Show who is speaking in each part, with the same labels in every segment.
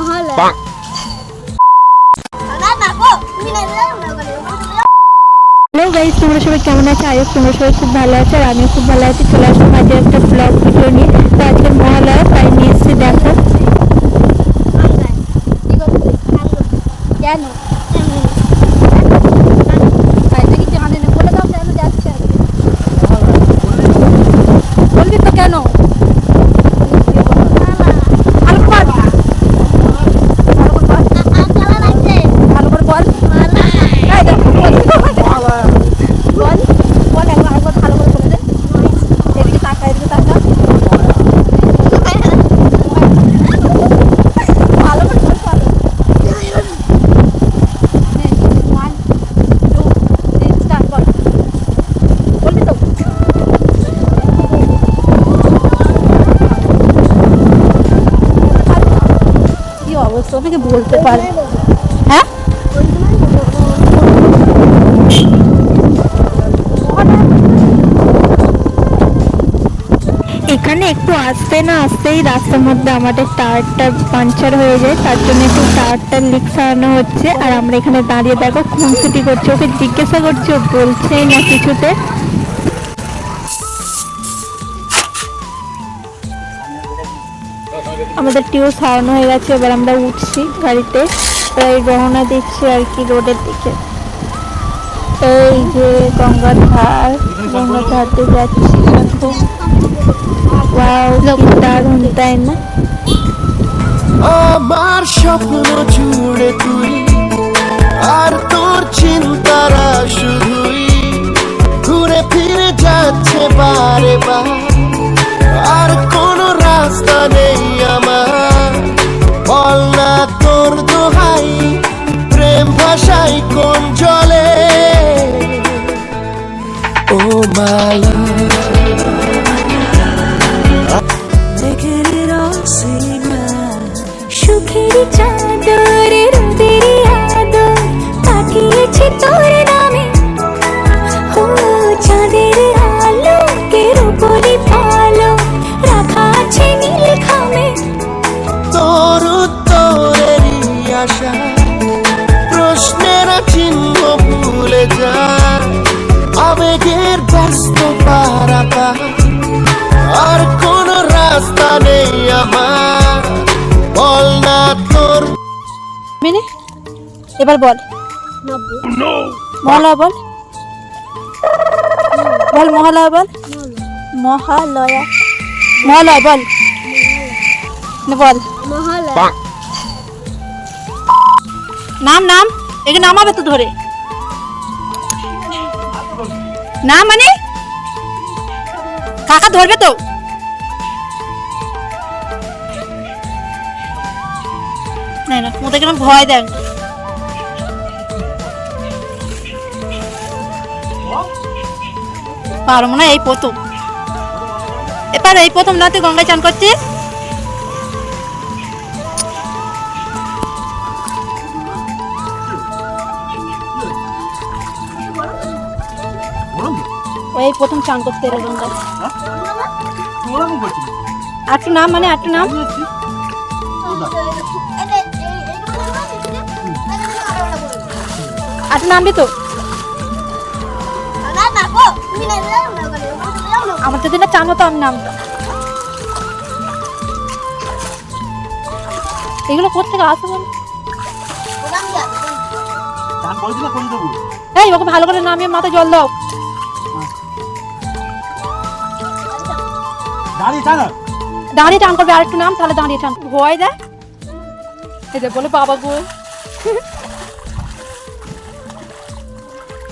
Speaker 1: মহলা
Speaker 2: hello guys তোমরা সবাই কেমন আছো আয়ো তোমরা সবাই খুব ভালো আছো আর আমিও খুব ভালো আছি চলে আসলাম আজকে একটা ব্লগ ভিডিও নিয়ে তো আজকে মহালয়া তাই নিয়ে এসেছি দেখো
Speaker 1: কেন
Speaker 2: বলবি তো কেন ভালো করে বল।
Speaker 1: কালা লাগছে
Speaker 2: ভালো করে বল এই দেখো, বল। বল বল একবার একবার ভালো করে বলে দে এদিকে তাকা এদিকে তাকা ভালো করে বল ভালো ওয়ান টু থ্রি স্টার্ট বল বলবি তো কি বলতে পারে। হ্যাঁ? এখানে একটু আসতে না আসতেই রাস্তার মধ্যে আমাদের টায়ারটা পাঞ্চার হয়ে যায়, তার জন্য একটু টায়ারটা লিক সারানো হচ্ছে। আর আমরা এখানে দাঁড়িয়ে দেখো খুনসুটি করছে, ওকে জিজ্ঞাসা করছি বলছেই না কিছুতে। আমাদের টিউ সারানো হয়ে গেছে, এবার আমরা উঠছি গাড়িতে। তাই রওনা দিচ্ছি আর কি রোডের দিকে। এই যে গঙ্গার ধার গঙ্গার ধার দিয়ে যাচ্ছি তাই না?
Speaker 3: আমার স্বপ্ন জুড়ে তুই, আর তোর চিন্তারা শুধুই। ঘুরে ফিরে যাচ্ছে বারে বার, আর কোনো রাস্তা নেই I
Speaker 2: মেনে? এবার বল। মহালয়া বল। বল মহালয়া বল। মহালয়া। মহালয়া বল। বল. নাম নাম। একে নামাবে তো ধরে। নাম মানে? কাকা ধরবে তো। না না ওদের কেন ভয় দেন পারব না এই প্রথম। এবার এই প্রথম না তুই গঙ্গায় চান করছিস এই প্রথম চান করতে এলো গঙ্গায়। আটটু নাম মানে আটটু নাম? আটটু নামবি তো? আমার যদি না চান হতো আমি নামতাম এগুলো কোথেকে আসে বল? এই, ওকে ভালো করে নামিয়ে মাথায় জল দাও। দাঁড়িয়ে টান করবে আরেকটু নাম, তাহলে দাঁড়িয়ে টান। ভয় দেয়? যে বলে বাবা গো।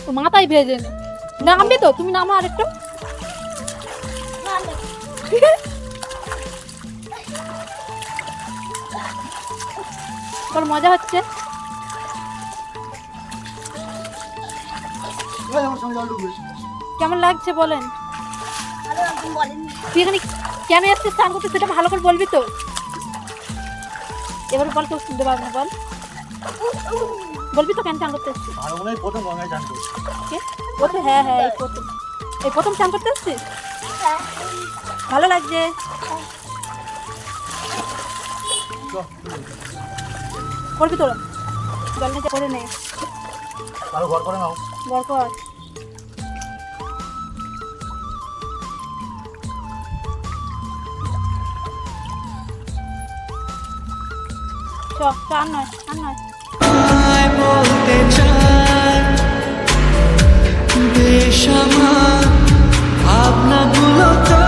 Speaker 2: তো মাথায় ভেজে নে। নামবে তো? তুমি নামো আরেকটু। তোর মজা হচ্ছে। কেমন লাগছে বলেন? তুই এখানে কেন এসছিস? স্নান করতে সেটা ভালো করে বলবি তো। এবার বল কেউ শুনতে পারবে না বল বলবি তো কেন চান করতে এসছিস? কে? প্রথম হ্যাঁ হ্যাঁ এই প্রথম এই প্রথম চান করতে এসছিস? ভালো লাগছে। করবি তোরা? জল নিতে করে নে।
Speaker 4: আরও ঘর করে নাও।
Speaker 2: বর কর। চ চ আর নয় আর নয়।
Speaker 5: বলতে চাই বেসামার ভাবনাগুলো তোমায়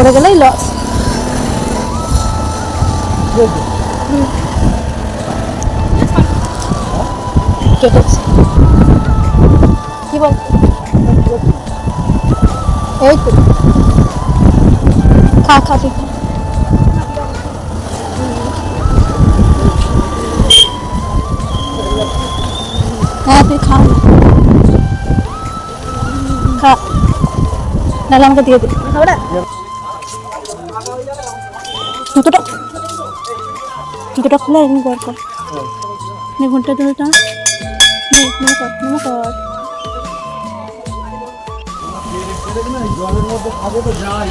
Speaker 2: পড়ে গেলেই লস কেটেছে কি বল এই তো খা খা তুই খা। হ্যাঁ তুই খা খা নাহলে আমাকে দিয়ে দে খাব জুতোটা। জুতোটা খুলে এমনি কর কর নে ঘণ্টা দুটোটা নে নমো কর নমো কর
Speaker 4: জলের মধ্যে খাব তো যাই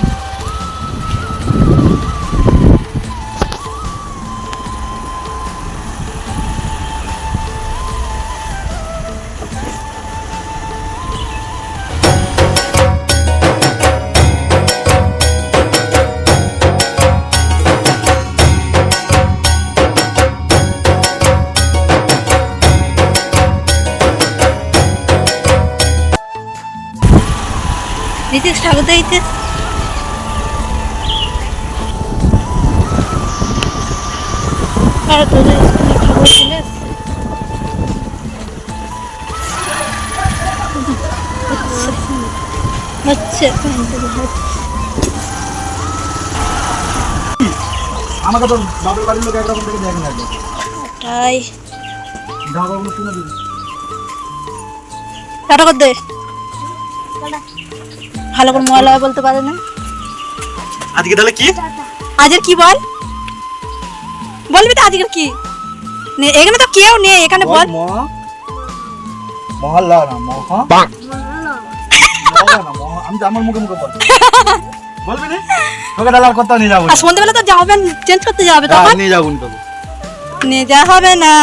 Speaker 2: দিতে স্বাগত দিতে আর তোদের স্কুলে খবর চলে এসছে হচ্ছে
Speaker 4: আমাকে তো বাপের বাড়ির লোক একরকম থেকে দেখে না
Speaker 2: তাই।
Speaker 4: দিবি।
Speaker 2: টাটা কর দে। ভালো করে ময়লা হয় বলতে পারে না?
Speaker 4: আজকে তাহলে কি?
Speaker 2: আজের কি বল? বলবি তো আজকের কি? নে এখানে তো কেউ নেই এখানে বল।
Speaker 4: মহল্লা না মহা? মহল্লা না মহা? আমি আমার মুখে মুখে বল বলবি না? তোকে তাহলে আর নিয়ে যাব
Speaker 2: আর সন্ধ্যেবেলা তো প্যান্ট চেঞ্জ করতে যাবে
Speaker 4: হ্যাঁ,
Speaker 2: তখন?
Speaker 4: নিয়ে যাব
Speaker 2: নিয়ে যাওয়া হবে না।